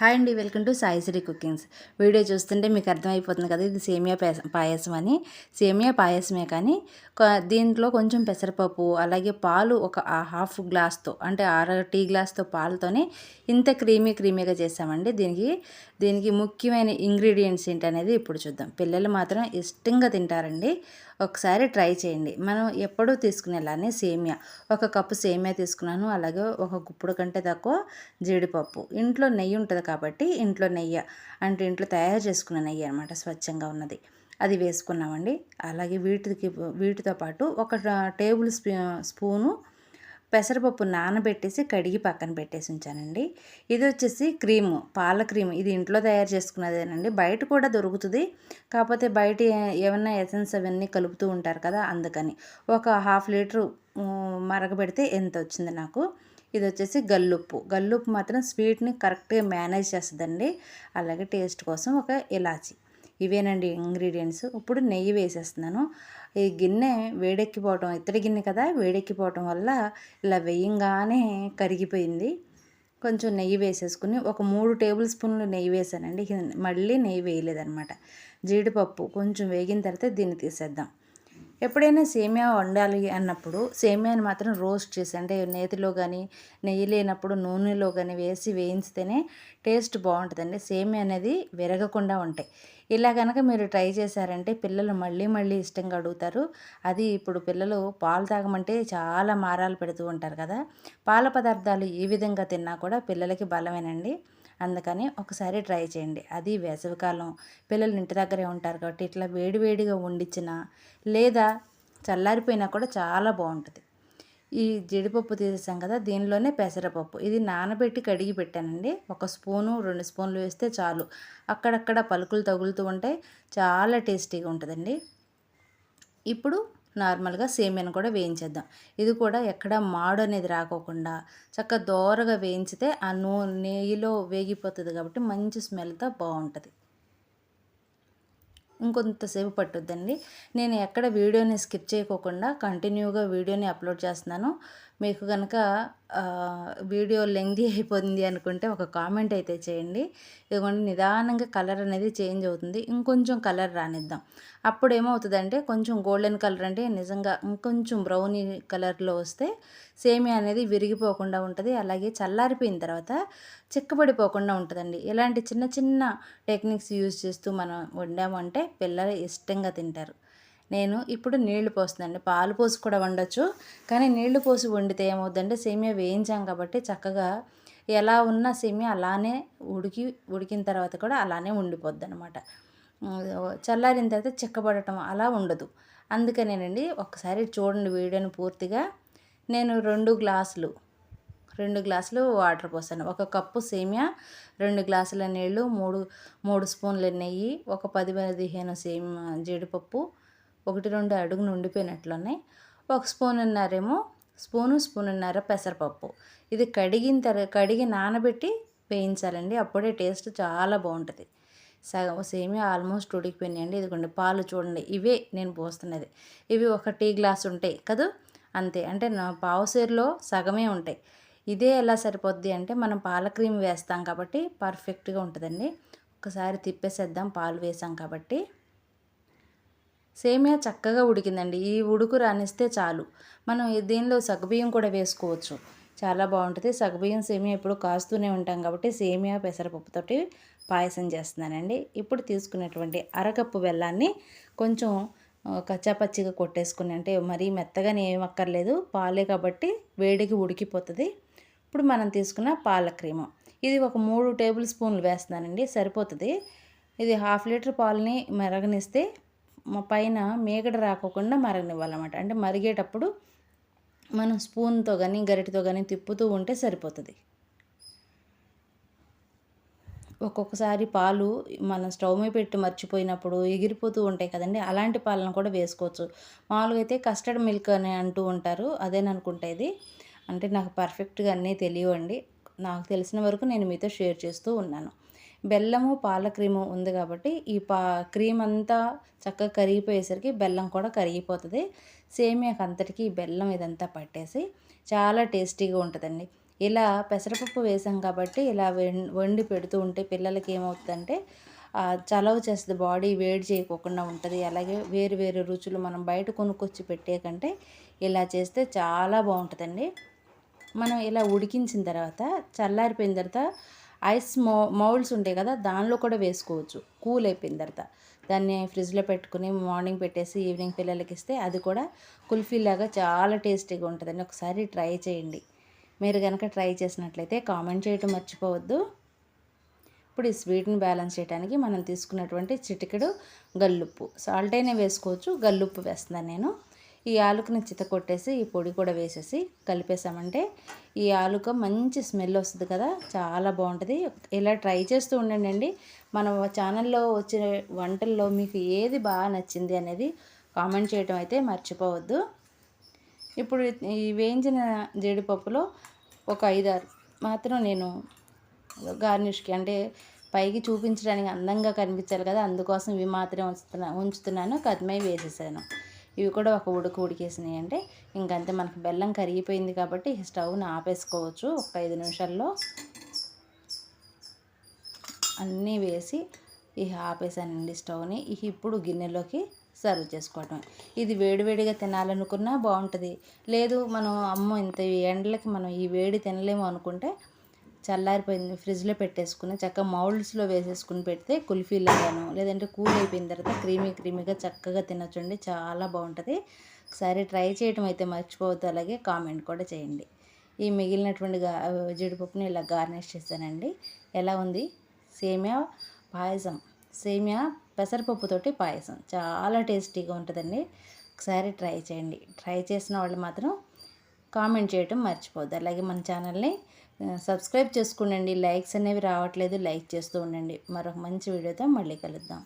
Hi అండి welcome to Saisri cookings. Video చూస్తుంటే మీకు అర్థమైపోతుంది కదా ఇది సేమియా పాయసం అని. సేమియా పాయసమే కానీ దీంట్లో కొంచెం పెసరపప్పు అలాగే పాలు ఒక హాఫ్ గ్లాస్తో అంటే అర టీ గ్లాస్తో పాలతోనే ఇంత క్రీమీ క్రీమీగా చేసామండి దీనికి దీనికి ముఖ్యమైన ఇంగ్రీడియంట్స్ ఏంటనేది ఇప్పుడు చూద్దాం. పిల్లలు మాత్రం ఇష్టంగా తింటారండి. ఒకసారి ట్రై చేయండి. మనం ఎప్పుడూ తీసుకునేలానే సేమియా. ఒక కప్పు సేమియా తీసుకున్నాను. అలాగే ఒక గుప్పుడు కంటే తక్కువ జీడిపప్పు. ఇంట్లో నెయ్యి ఉంటుంది కాబట్టి ఇంట్లో నెయ్యి. అంటే ఇంట్లో తయారు చేసుకున్న నెయ్యి అనమాట స్వచ్ఛంగా ఉన్నది. అది వేసుకున్నామండి. అలాగే వీటికి వీటితో పాటు ఒక టేబుల్ స్పూ స్పూను పెసరపప్పు నానబెట్టేసి కడిగి పక్కన పెట్టేసి ఉంచానండి. ఇది వచ్చేసి క్రీము పాల క్రీమ్. ఇది ఇంట్లో తయారు చేసుకున్నదేనండి. బయట కూడా దొరుకుతుంది. కాకపోతే బయట ఏమైనా ఏమన్నా ఎసెన్స్ అవన్నీ కలుపుతూ ఉంటారు కదా అందుకని. ఒక హాఫ్ లీటరు మరగబెడితే ఎంత వచ్చింది నాకు? ఇది వచ్చేసి గల్లుప్పు. గల్లుప్పు మాత్రం స్వీట్ని కరెక్ట్గా మేనేజ్ చేస్తుందండి. అలాగే టేస్ట్ కోసం ఒక ఇలాచి. ఇవేనండి ఇంగ్రీడియంట్స్. ఇప్పుడు నెయ్యి వేసేస్తున్నాను. ఈ గిన్నె వేడెక్కిపోవటం ఇత్తడి గిన్నె కదా వేడెక్కిపోవటం వల్ల ఇలా వేయంగానే కరిగిపోయింది. కొంచెం నెయ్యి వేసేసుకుని ఒక మూడు టేబుల్ స్పూన్లు నెయ్యి వేసానండి. మళ్ళీ నెయ్యి వేయలేదన్నమాట. జీడిపప్పు కొంచెం వేగిన తర్వాత దీన్ని తీసేద్దాం. ఎప్పుడైనా సేమియా వండాలి అన్నప్పుడు సేమియాని మాత్రం రోస్ట్ చేసి అంటే నేతిలో కానీ నెయ్యి లేనప్పుడు నూనెలో కానీ వేసి వేయించితేనే టేస్ట్ బాగుంటుందండి. సేమియా అనేది విరగకుండా ఉంటాయి. ఇలా కనుక మీరు ట్రై చేశారంటే పిల్లలు మళ్ళీ మళ్ళీ ఇష్టంగా అడుగుతారు. అది ఇప్పుడు పిల్లలు పాలు తాగమంటే చాలా మారాలు పెడుతూ ఉంటారు కదా. పాల పదార్థాలు ఏ విధంగా తిన్నా కూడా పిల్లలకి బలమేనండి. అందుకని ఒకసారి ట్రై చేయండి. అది వేసవికాలం. పిల్లలు ఇంటి దగ్గరే ఉంటారు కాబట్టి ఇట్లా వేడివేడిగా వండించిన లేదా చల్లారిపోయినా కూడా చాలా బాగుంటుంది. ఈ జీడిపప్పు తీసేసాం కదా దీనిలోనే పెసరపప్పు. ఇది నానబెట్టి కడిగి పెట్టానండి. ఒక స్పూను రెండు స్పూన్లు వేస్తే చాలు. అక్కడక్కడ పలుకులు తగులుతూ ఉంటాయి చాలా టేస్టీగా ఉంటుందండి. ఇప్పుడు నార్మల్గా సేమియాను కూడా వేయించేద్దాం. ఇది కూడా ఎక్కడ మాడు అనేది రాకోకుండా చక్కగా దోరగా వేయించితే ఆ నూ నెయ్యిలో వేగిపోతుంది కాబట్టి మంచి స్మెల్తో బాగుంటుంది ఇంకొంతసేపు పట్టుద్దండి. నేను ఎక్కడ వీడియోని స్కిప్ చేయకోకుండా కంటిన్యూగా వీడియోని అప్లోడ్ చేస్తున్నాను. మీకు కనుక వీడియో లెంగ్ది అయిపోతుంది అనుకుంటే ఒక కామెంట్ అయితే చేయండి. ఇదిగోండి నిదానంగా కలర్ అనేది చేంజ్ అవుతుంది. ఇంకొంచెం కలర్ రానిద్దాం. అప్పుడు ఏమవుతుందంటే కొంచెం గోల్డెన్ కలర్ అంటే నిజంగా ఇంకొంచెం బ్రౌనీ కలర్లో వస్తే సేమియా అనేది విరిగిపోకుండా ఉంటుంది. అలాగే చల్లారిపోయిన తర్వాత చిక్కబడిపోకుండా ఉంటుందండి. ఇలాంటి చిన్న చిన్న టెక్నిక్స్ యూజ్ చేస్తూ మనం వండామంటే పిల్లలు ఇష్టంగా తింటారు. నేను ఇప్పుడు నీళ్ళు పోస్తుందండి. పాలు పోసి కూడా వండొచ్చు. కానీ నీళ్ళు పోసి వండితే ఏమవుతుందంటే సేమియా వేయించాం కాబట్టి చక్కగా ఎలా ఉన్నా సేమియా అలానే ఉడికి ఉడికిన తర్వాత కూడా అలానే ఉండిపోద్ది అనమాట చల్లారిన తర్వాత చిక్కబడటం అలా ఉండదు. అందుకనేనండి ఒకసారి చూడండి వీడియోని పూర్తిగా. నేను రెండు గ్లాసులు రెండు గ్లాసులు వాటర్ పోసాను ఒక కప్పు సేమియా రెండు గ్లాసుల నీళ్ళు మూడు మూడు స్పూన్ల నెయ్యి ఒక పది పదిహేను సేమియా జీడిపప్పు ఒకటి రెండు అడుగును ఉండిపోయినట్లున్నాయి. ఒక స్పూన్ ఉన్నారేమో స్పూను స్పూన్ స్పూనున్నర పెసరపప్పు. ఇది కడిగిన తర్వాత కడిగి నానబెట్టి వేయించాలండి. అప్పుడే టేస్ట్ చాలా బాగుంటుంది. సగం సేమియా ఆల్మోస్ట్ ఉడికిపోయినాయండి. ఇదిగోండి పాలు చూడండి. ఇవే నేను పోస్తున్నది. ఇవి ఒక టీ గ్లాస్ ఉంటాయి కదూ? అంతే. అంటే నా పావుసేరులో సగమే ఉంటాయి. ఇదే ఎలా సరిపోద్ది అంటే మనం పాల క్రీమ్ వేస్తాం కాబట్టి పర్ఫెక్ట్గా ఉంటుందండి. ఒకసారి తిప్పేసేద్దాం పాలు వేసాం కాబట్టి. సేమియా చక్కగా ఉడికిందండి. ఈ ఉడుకు రానిస్తే చాలు. మనం దీనిలో సగ్గుబియ్యం కూడా వేసుకోవచ్చు. చాలా బాగుంటుంది. సగ్గుబియ్యం సేమియా ఎప్పుడు కాస్తూనే ఉంటాం కాబట్టి సేమియా పెసరపప్పుతోటి పాయసం చేస్తున్నానండి. ఇప్పుడు తీసుకున్నటువంటి అరకప్పు బెల్లాన్ని కొంచెం కచ్చాపచ్చిగా కొట్టేసుకుని అంటే మరీ మెత్తగానే ఏం అక్కర్లేదు. పాలే కాబట్టి వేడికి ఉడికిపోతుంది. ఇప్పుడు మనం తీసుకున్న పాల క్రీము. ఇది ఒక మూడు టేబుల్ స్పూన్లు వేస్తున్నానండి. సరిపోతుంది. ఇది హాఫ్ లీటర్ పాలని మెరగనిస్తే పైన మేగడ రాకోకుండా మరగనివ్వాలన్నమాట. అంటే మరిగేటప్పుడు మనం స్పూన్తో కానీ గరిటతో కానీ తిప్పుతూ ఉంటే సరిపోతుంది. ఒక్కొక్కసారి పాలు మనం స్టవ్ మీద పెట్టి మర్చిపోయినప్పుడు ఎగిరిపోతూ ఉంటాయి కదండి అలాంటి పాలను కూడా వేసుకోవచ్చు. మామూలుగా అయితే కస్టర్డ్ మిల్క్ అని అంటూ ఉంటారు అదేననుకుంటా ఇది. అంటే నాకు పర్ఫెక్ట్గా అన్నీ తెలియవండి. నాకు తెలిసిన వరకు నేను మీతో షేర్ చేస్తూ ఉన్నాను. బెల్లము పాల క్రీము ఉంది కాబట్టి ఈ పా క్రీమ్ అంతా చక్కగా కరిగిపోయేసరికి బెల్లం కూడా కరిగిపోతుంది. సేమియాకి అంతటికి బెల్లం ఇదంతా పట్టేసి చాలా టేస్టీగా ఉంటుందండి. ఇలా పెసరపప్పు వేసాం కాబట్టి ఇలా వండి పెడుతూ ఉంటే పిల్లలకి ఏమవుతుందంటే చలవ చేస్తుంది బాడీ వేడి చేయకోకుండా ఉంటుంది. అలాగే వేరు వేరు రుచులు మనం బయట కొనుక్కొచ్చి పెట్టే కంటే ఇలా చేస్తే చాలా బాగుంటుందండి. మనం ఇలా ఉడికించిన తర్వాత చల్లారిపోయిన తర్వాత ఐస్ మౌ మౌల్డ్స్ ఉంటాయి కదా దానిలో కూడా వేసుకోవచ్చు. కూల్ అయిపోయిన తర్వాత. దాన్ని ఫ్రిడ్జ్లో పెట్టుకుని మార్నింగ్ పెట్టేసి ఈవినింగ్ పిల్లలకి ఇస్తే అది కూడా కుల్ఫీ లాగా చాలా టేస్టీగా ఉంటుందండి. ఒకసారి ట్రై చేయండి. మీరు కనుక ట్రై చేసినట్లయితే కామెంట్ చేయటం మర్చిపోవద్దు. ఇప్పుడు ఈ స్వీట్ని బ్యాలెన్స్ చేయడానికి మనం తీసుకున్నటువంటి చిటికెడు గల్లుప్పు. సాల్ట్ అయినా వేసుకోవచ్చు గల్లుప్పు వేస్తున్నాను నేను. ఈ ఆలుకని చిత కొట్టేసి ఈ పొడి కూడా వేసేసి కలిపేసామంటే ఈ ఆలుక మంచి స్మెల్ వస్తుంది కదా చాలా బాగుంటుంది. ఇలా ట్రై చేస్తూ ఉండండి అండి. మన ఛానల్లో వచ్చిన వంటల్లో మీకు ఏది బాగా నచ్చింది అనేది కామెంట్ చేయటం అయితే మర్చిపోవద్దు. ఇప్పుడు ఈ వేయించిన జీడిపప్పులో ఒక ఐదారు మాత్రం నేను గార్నిష్కి అంటే పైకి చూపించడానికి అందంగా కనిపించాలి కదా అందుకోసం ఇవి మాత్రమే ఉంచుతున్నా ఉంచుతున్నాను కద్మై వేసేసాను. ఇవి కూడా ఒక ఉడక ఉడికేసినాయి అంటే ఇంకంతే మనకు బెల్లం కరిగిపోయింది కాబట్టి స్టవ్ని ఆపేసుకోవచ్చు ఒక ఐదు నిమిషాల్లో. అన్నీ వేసి ఇక ఆపేసానండి స్టవ్ని. ఇక ఇప్పుడు గిన్నెలోకి సర్వ్ చేసుకోవటం. ఇది వేడివేడిగా తినాలనుకున్నా బాగుంటుంది. లేదు మనం అమ్మో ఇంత ఈ ఎండలకి మనం ఈ వేడి తినలేము అనుకుంటే చల్లారిపోయింది. ఫ్రిడ్జ్లో పెట్టేసుకుని చక్కగా మౌల్డ్స్లో వేసేసుకుని పెడితే కుల్ఫీ లాగాను లేదంటే కూల్ అయిపోయిన తర్వాత క్రీమీ క్రీమీగా చక్కగా తినొచ్చండి. చాలా బాగుంటుంది. ఒకసారి ట్రై చేయటం అయితే మర్చిపోవద్దు. అలాగే కామెంట్ కూడా చేయండి. ఈ మిగిలినటువంటి గా జీడిపప్పుని ఇలా గార్నిష్ చేశానండి. ఎలా ఉంది? సేమియా పాయసం. సేమియా పెసరపప్పుతోటి పాయసం. చాలా టేస్టీగా ఉంటుందండి. ఒకసారి ట్రై చేయండి. ట్రై చేసిన వాళ్ళు మాత్రం కామెంట్ చేయటం మర్చిపోద్దు అలాగే మన ఛానల్ని సబ్స్క్రైబ్ చేసుకోండి లైక్స్ అనేవి రావట్లేదు. లైక్ చేస్తూ ఉండండి. మరొక మంచి వీడియోతో మళ్ళీ కలుద్దాం.